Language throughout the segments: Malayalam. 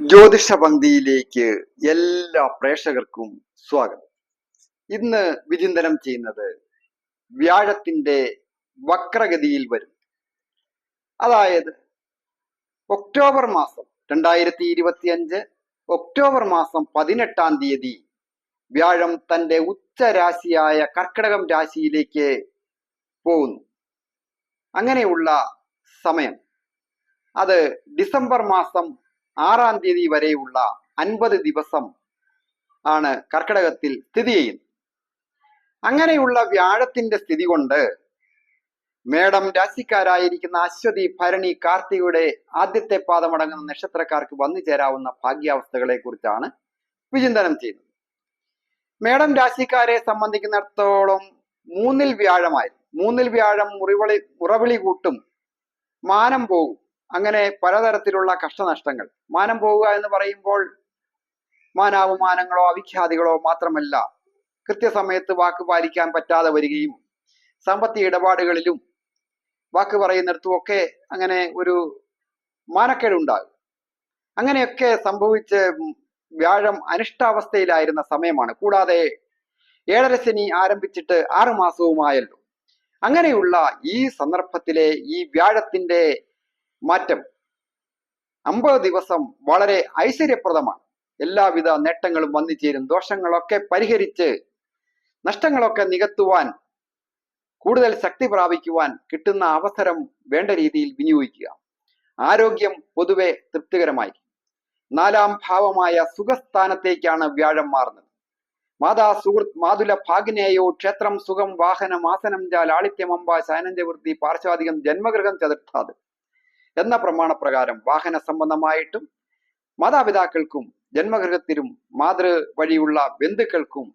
ജ്യോതിഷ പങ്ക്തിയിലേക്ക് എല്ലാ പ്രേക്ഷകർക്കും സ്വാഗതം. ഇന്ന് വിചിന്തനം ചെയ്യുന്നത് വ്യാഴത്തിന്റെ വക്രഗതിയിൽ വരും. അതായത് ഒക്ടോബർ മാസം രണ്ടായിരത്തി ഇരുപത്തി അഞ്ച് ഒക്ടോബർ മാസം പതിനെട്ടാം തീയതി വ്യാഴം തന്റെ ഉച്ചരാശിയായ കർക്കിടകം രാശിയിലേക്ക് പോകുന്നു. അങ്ങനെയുള്ള സമയം. അത് ഡിസംബർ മാസം ആറാം തീയതി വരെയുള്ള അൻപത് ദിവസം ആണ് കർക്കിടകത്തിൽ സ്ഥിതി ചെയ്യുന്നത്. അങ്ങനെയുള്ള വ്യാഴത്തിന്റെ സ്ഥിതി കൊണ്ട് മേടം രാശിക്കാരായിരിക്കുന്ന അശ്വതി ഭരണി കാർത്തികയുടെ ആദ്യത്തെ പാദമടങ്ങുന്ന നക്ഷത്രക്കാർക്ക് വന്നു ചേരാവുന്ന ഭാഗ്യാവസ്ഥകളെ കുറിച്ചാണ് വിചിന്തനം ചെയ്യുന്നത്. മേടം രാശിക്കാരെ സംബന്ധിക്കുന്നിടത്തോളം മൂന്നിൽ വ്യാഴമായി മൂന്നിൽ വ്യാഴം മുറിവളി ഉറവിളി കൂട്ടും മാനം പോകും. അങ്ങനെ പലതരത്തിലുള്ള കഷ്ടനഷ്ടങ്ങൾ. മാനം പോവുക എന്ന് പറയുമ്പോൾ മാനാവമാനങ്ങളോ അവിഖ്യാതികളോ മാത്രമല്ല കൃത്യസമയത്ത് വാക്ക് പാലിക്കാൻ പറ്റാതെ വരികയും സാമ്പത്തിക ഇടപാടുകളിലും വാക്ക് പറയുന്നിടത്തും ഒക്കെ അങ്ങനെ ഒരു മാനക്കേടുണ്ടാകും. അങ്ങനെയൊക്കെ സംഭവിച്ച് വ്യാഴം അനിഷ്ടാവസ്ഥയിലായിരുന്ന സമയമാണ്. കൂടാതെ ഏഴര ശനി ആരംഭിച്ചിട്ട് ആറു മാസവുമായല്ലോ. അങ്ങനെയുള്ള ഈ സന്ദർഭത്തിലെ ഈ വ്യാഴത്തിന്റെ മാറ്റം. അമ്പത് ദിവസം വളരെ ഐശ്വര്യപ്രദമാണ്. എല്ലാവിധ നേട്ടങ്ങളും വന്നു ചേരും. ദോഷങ്ങളൊക്കെ പരിഹരിച്ച് നഷ്ടങ്ങളൊക്കെ നികത്തുവാൻ കൂടുതൽ ശക്തി പ്രാപിക്കുവാൻ കിട്ടുന്ന അവസരം വേണ്ട രീതിയിൽ വിനിയോഗിക്കുക. ആരോഗ്യം പൊതുവെ തൃപ്തികരമായി. നാലാം ഭാവമായ സുഖസ്ഥാനത്തേക്കാണ് വ്യാഴം മാറുന്നത്. മാതാ സുഹൃത്ത് മാതുല ഭാഗ്നേയോ ക്ഷേത്രം സുഖം വാഹനം ആസനം ജാൽ ആളിത്യമമ്പ ശയനഞ്ചവൃത്തി പാർശ്വാധികം ജന്മഗൃഹം ചതുർത്ഥാത്. എന്ന പ്രമാണപ്രകാരം വാഹന സംബന്ധമായിട്ടും മാതാപിതാക്കൾക്കും ജന്മഗൃഹത്തിനും മാതൃ വഴിയുള്ള ബന്ധുക്കൾക്കും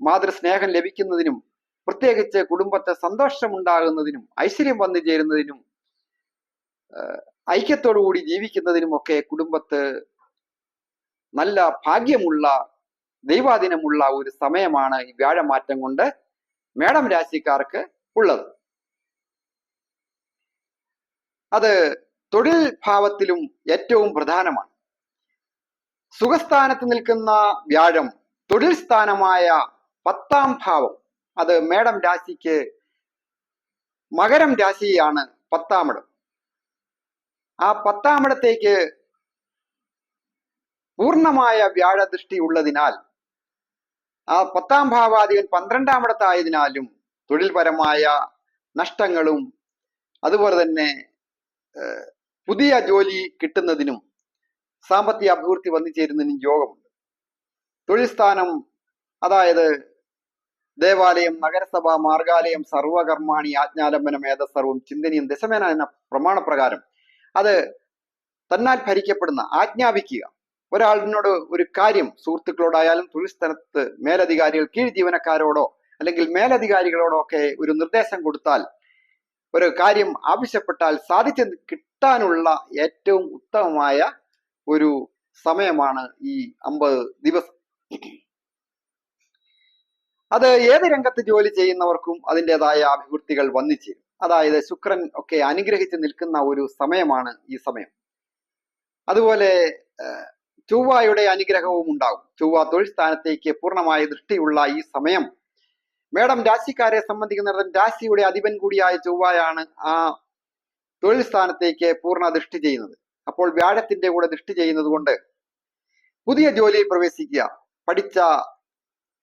മാതൃസ്നേഹം ലഭിക്കുന്നതിനും പ്രത്യേകിച്ച് കുടുംബത്തെ സന്തോഷമുണ്ടാകുന്നതിനും ഐശ്വര്യം വന്നു ചേരുന്നതിനും ഐക്യത്തോടുകൂടി ജീവിക്കുന്നതിനുമൊക്കെ കുടുംബത്ത് നല്ല ഭാഗ്യമുള്ള ദൈവാധീനമുള്ള ഒരു സമയമാണ് ഈ വ്യാഴമാറ്റം കൊണ്ട് മേടം രാശിക്കാർക്ക് ഉള്ളത്. അത് തൊഴിൽ ഭാവത്തിലും ഏറ്റവും പ്രധാനമാണ്. സുഖസ്ഥാനത്ത് നിൽക്കുന്ന വ്യാഴം തൊഴിൽ സ്ഥാനമായ പത്താം ഭാവം അത് മേടം രാശിക്ക് മകരം രാശിയാണ് പത്താമിടം ആ പത്താമിടത്തേക്ക് പൂർണമായ വ്യാഴദൃഷ്ടി ഉള്ളതിനാൽ ആ പത്താം ഭാവാധിപൻ പന്ത്രണ്ടാമിടത്തായതിനാലും തൊഴിൽപരമായ നഷ്ടങ്ങളും അതുപോലെ തന്നെ പുതിയ ജോലി കിട്ടുന്നതിനും സാമ്പത്തിക അഭിവൃദ്ധി വന്നു ചേരുന്നതിനും യോഗമുണ്ട്. തൊഴിൽ സ്ഥാനം അതായത് ദേവാലയം നഗരസഭ മാർഗാലയം സർവകർമാണി ആജ്ഞാലംബനം ഏതസർവം ചിന്തനീയം ദശമേന എന്ന പ്രമാണപ്രകാരം അത് തന്നാൽ ഭരിക്കപ്പെടുന്ന ആജ്ഞാപിക്കുക. ഒരാളിനോട് ഒരു കാര്യം സുഹൃത്തുക്കളോടായാലും തൊഴിൽ സ്ഥലത്ത് മേലധികാരികൾ കീഴ് ജീവനക്കാരോടോ അല്ലെങ്കിൽ മേലധികാരികളോടോ ഒക്കെ ഒരു നിർദ്ദേശം കൊടുത്താൽ ഒരു കാര്യം ആവശ്യപ്പെട്ടാൽ സാധിച്ചു കിട്ടാനുള്ള ഏറ്റവും ഉത്തമമായ ഒരു സമയമാണ് ഈ അമ്പത് ദിവസം. അത് ഏത് രംഗത്ത് ജോലി ചെയ്യുന്നവർക്കും അതിന്റെതായ അഭിവൃദ്ധികൾ വന്നിച്ചേരും. അതായത് ശുക്രൻ ഒക്കെ അനുഗ്രഹിച്ച് നിൽക്കുന്ന ഒരു സമയമാണ് ഈ സമയം. അതുപോലെ ചൊവ്വയുടെ അനുഗ്രഹവും ഉണ്ടാകും. ചൊവ്വ തൊഴിൽ സ്ഥാനത്തേക്ക് പൂർണമായ ദൃഷ്ടിയുള്ള ഈ സമയം മേഡം രാശിക്കാരെ സംബന്ധിക്കുന്നിടത്തോളം രാശിയുടെ അധിപൻ കൂടിയായ ചൊവ്വായാണ് ആ തൊഴിൽ സ്ഥാനത്തേക്ക് പൂർണ ദൃഷ്ടി ചെയ്യുന്നത്. അപ്പോൾ വ്യാഴത്തിന്റെ കൂടെ ദൃഷ്ടി ചെയ്യുന്നത് കൊണ്ട് പുതിയ ജോലിയിൽ പ്രവേശിക്കുക പഠിച്ച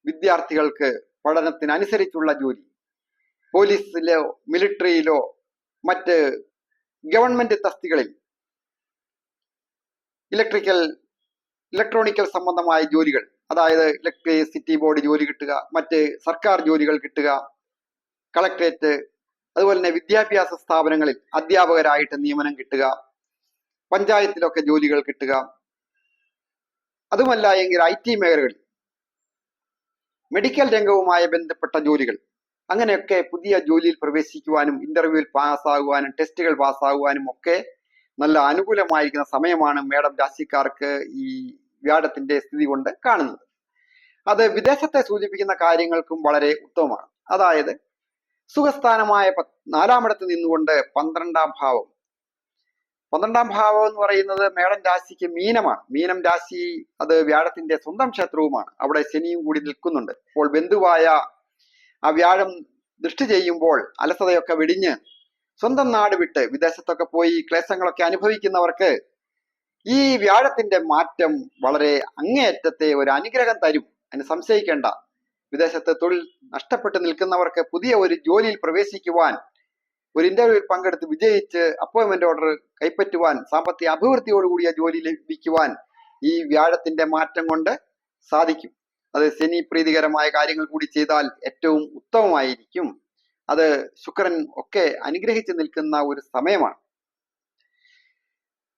വിദ്യാർത്ഥികൾക്ക് പഠനത്തിനനുസരിച്ചുള്ള ജോലി പോലീസിലോ മിലിറ്ററിയിലോ മറ്റ് ഗവൺമെന്റ് തസ്തികളിൽ ഇലക്ട്രിക്കൽ ഇലക്ട്രോണിക്കൽ സംബന്ധമായ ജോലികൾ അതായത് ഇലക്ട്രിസിറ്റി ബോർഡ് ജോലി കിട്ടുക മറ്റ് സർക്കാർ ജോലികൾ കിട്ടുക കളക്ടറേറ്റ് അതുപോലെ തന്നെ വിദ്യാഭ്യാസ സ്ഥാപനങ്ങളിൽ അധ്യാപകരായിട്ട് നിയമനം കിട്ടുക പഞ്ചായത്തിലൊക്കെ ജോലികൾ കിട്ടുക. അതുമല്ല എങ്കിൽ ഐ ടി മേഖലകളിൽ മെഡിക്കൽ രംഗവുമായി ബന്ധപ്പെട്ട ജോലികൾ. അങ്ങനെയൊക്കെ പുതിയ ജോലിയിൽ പ്രവേശിക്കുവാനും ഇന്റർവ്യൂവിൽ പാസ്സാകുവാനും ടെസ്റ്റുകൾ പാസ്സാകുവാനും ഒക്കെ നല്ല അനുകൂലമായിരിക്കുന്ന സമയമാണ് മേഡം രാശിക്കാർക്ക് ഈ വ്യാഴത്തിന്റെ സ്ഥിതി കൊണ്ട് കാണുന്നത്. അത് വിദേശത്തെ സൂചിപ്പിക്കുന്ന കാര്യങ്ങൾക്കും വളരെ ഉത്തമമാണ്. അതായത് സുഖസ്ഥാനമായ നാലാമിടത്ത് നിന്നുകൊണ്ട് പന്ത്രണ്ടാം ഭാവം. പന്ത്രണ്ടാം ഭാവം എന്ന് പറയുന്നത് മേടം രാശിക്ക് മീനമാണ്. മീനം രാശി അത് വ്യാഴത്തിന്റെ സ്വന്തം ക്ഷേത്രവുമാണ്. അവിടെ ശനിയും കൂടി നിൽക്കുന്നുണ്ട്. അപ്പോൾ ബന്ധുവായ ആ വ്യാഴം ദൃഷ്ടി ചെയ്യുമ്പോൾ അലസതയൊക്കെ വെടിഞ്ഞ് സ്വന്തം നാട് വിട്ട് വിദേശത്തൊക്കെ പോയി ക്ലേശങ്ങളൊക്കെ അനുഭവിക്കുന്നവർക്ക് ഈ വ്യാഴത്തിന്റെ മാറ്റം വളരെ അങ്ങേയറ്റത്തെ ഒരു അനുഗ്രഹം തരും അതിന് സംശയിക്കേണ്ട. വിദേശത്ത് തൊഴിൽ നഷ്ടപ്പെട്ടു നിൽക്കുന്നവർക്ക് പുതിയ ഒരു ജോലിയിൽ പ്രവേശിക്കുവാൻ ഒരു ഇന്റർവ്യൂവിൽ പങ്കെടുത്ത് വിജയിച്ച് അപ്പോയിന്റ്മെന്റ് ഓർഡർ കൈപ്പറ്റുവാൻ സാമ്പത്തിക അഭിവൃദ്ധിയോടുകൂടിയ ജോലി ലഭിക്കുവാൻ ഈ വ്യാഴത്തിന്റെ മാറ്റം കൊണ്ട് സാധിക്കും. അത് ശനി പ്രീതികരമായ കാര്യങ്ങൾ കൂടി ചെയ്താൽ ഏറ്റവും ഉത്തമമായിരിക്കും. അത് ശുക്രൻ ഒക്കെ അനുഗ്രഹിച്ച് നിൽക്കുന്ന ഒരു സമയമാണ്.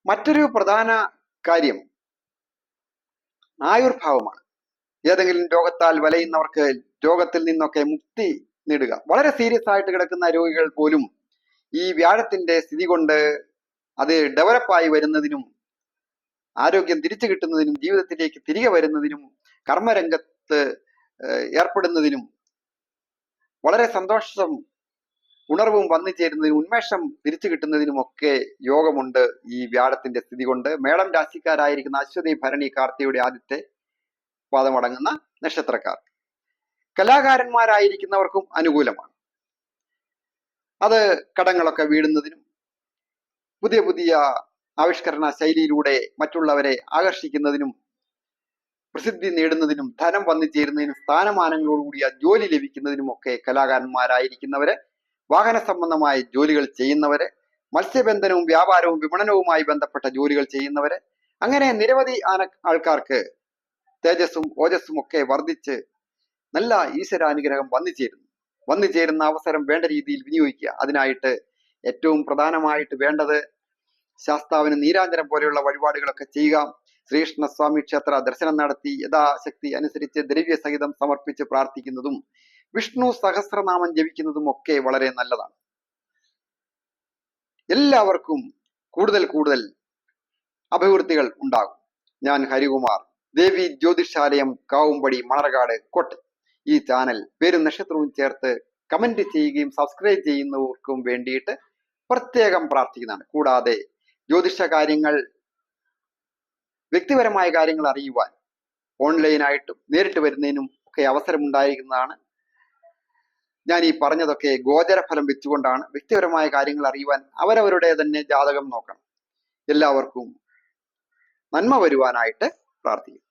മറ്റൊരു പ്രധാന കാര്യം ആയുർഭാവമാണ്. ഏതെങ്കിലും രോഗത്താൽ വലയുന്നവർക്ക് രോഗത്തിൽ നിന്നൊക്കെ മുക്തി നേടുക. വളരെ സീരിയസ് ആയിട്ട് കിടക്കുന്ന രോഗികൾ പോലും ഈ വ്യാഴത്തിന്റെ സ്ഥിതി കൊണ്ട് അത് ഡെവലപ്പായി വരുന്നതിനും ആരോഗ്യം തിരിച്ചു കിട്ടുന്നതിനും ജീവിതത്തിലേക്ക് തിരികെ വരുന്നതിനും കർമ്മരംഗത്ത് ഏർപ്പെടുന്നതിനും വളരെ സന്തോഷം ഉണർവും വന്നു ചേരുന്നതിനും ഉന്മേഷം തിരിച്ചു കിട്ടുന്നതിനും ഒക്കെ യോഗമുണ്ട് ഈ വ്യാഴത്തിന്റെ സ്ഥിതി കൊണ്ട്. മേളം രാശിക്കാരായിരിക്കുന്ന അശ്വതി ഭരണി കാർത്തിയുടെ ആദ്യത്തെ പാദമടങ്ങുന്ന നക്ഷത്രക്കാർ. കലാകാരന്മാരായിരിക്കുന്നവർക്കും അനുകൂലമാണ്. അത് കടങ്ങളൊക്കെ വീടുന്നതിനും പുതിയ പുതിയ ആവിഷ്കരണ ശൈലിയിലൂടെ മറ്റുള്ളവരെ ആകർഷിക്കുന്നതിനും പ്രസിദ്ധി നേടുന്നതിനും ധനം വന്നു ചേരുന്നതിനും സ്ഥാനമാനങ്ങളോടുകൂടിയ ജോലി ലഭിക്കുന്നതിനും ഒക്കെ കലാകാരന്മാരായിരിക്കുന്നവര് വാഹന സംബന്ധമായ ജോലികൾ ചെയ്യുന്നവര് മത്സ്യബന്ധനവും വ്യാപാരവും വിപണനവുമായി ബന്ധപ്പെട്ട ജോലികൾ ചെയ്യുന്നവര് അങ്ങനെ നിരവധി ആന- ആൾക്കാർക്ക് തേജസ്സും ഓജസ്സും ഒക്കെ വർദ്ധിച്ച് നല്ല ഈശ്വരാനുഗ്രഹം വന്നു ചേരുന്നു. വന്നു ചേരുന്ന അവസരം വേണ്ട രീതിയിൽ വിനിയോഗിക്കുക. അതിനായിട്ട് ഏറ്റവും പ്രധാനമായിട്ട് വേണ്ടത് ശാസ്താവിന് നീരാഞ്ജനം പോലെയുള്ള വഴിപാടുകളൊക്കെ ചെയ്യുക. ശ്രീകൃഷ്ണസ്വാമി ക്ഷേത്ര ദർശനം നടത്തി യഥാശക്തി അനുസരിച്ച് ദ്രവ്യ സഹിതം സമർപ്പിച്ച് പ്രാർത്ഥിക്കുന്നതും വിഷ്ണു സഹസ്രനാമം ജപിക്കുന്നതും ഒക്കെ വളരെ നല്ലതാണ്. എല്ലാവർക്കും കൂടുതൽ കൂടുതൽ അഭിവൃദ്ധികൾ ഉണ്ടാകും. ഞാൻ ഹരികുമാർ ദേവി ജ്യോതിഷാലയം കാവുംപടി മണർകാട് കോട്ടയം. ഈ ചാനൽ പേരും നക്ഷത്രവും ചേർത്ത് കമന്റ് ചെയ്യുകയും സബ്സ്ക്രൈബ് ചെയ്യുന്നവർക്കും വേണ്ടിയിട്ട് പ്രത്യേകം പ്രാർത്ഥിക്കുന്നതാണ്. കൂടാതെ ജ്യോതിഷ കാര്യങ്ങൾ വ്യക്തിപരമായ കാര്യങ്ങൾ അറിയുവാൻ ഓൺലൈനായിട്ടും നേരിട്ട് വരുന്നതിനും ഒക്കെ അവസരം ഉണ്ടായിരിക്കുന്നതാണ് ഞാൻ ഈ പറഞ്ഞതൊക്കെ ഗോചരഫലം വെച്ചുകൊണ്ടാണ് വ്യക്തിപരമായ കാര്യങ്ങൾ അറിയുവാൻ അവരവരുടെ തന്നെ ജാതകം നോക്കണം. എല്ലാവർക്കും നന്മ വരുവാനായിട്ട് പ്രാർത്ഥിക്കും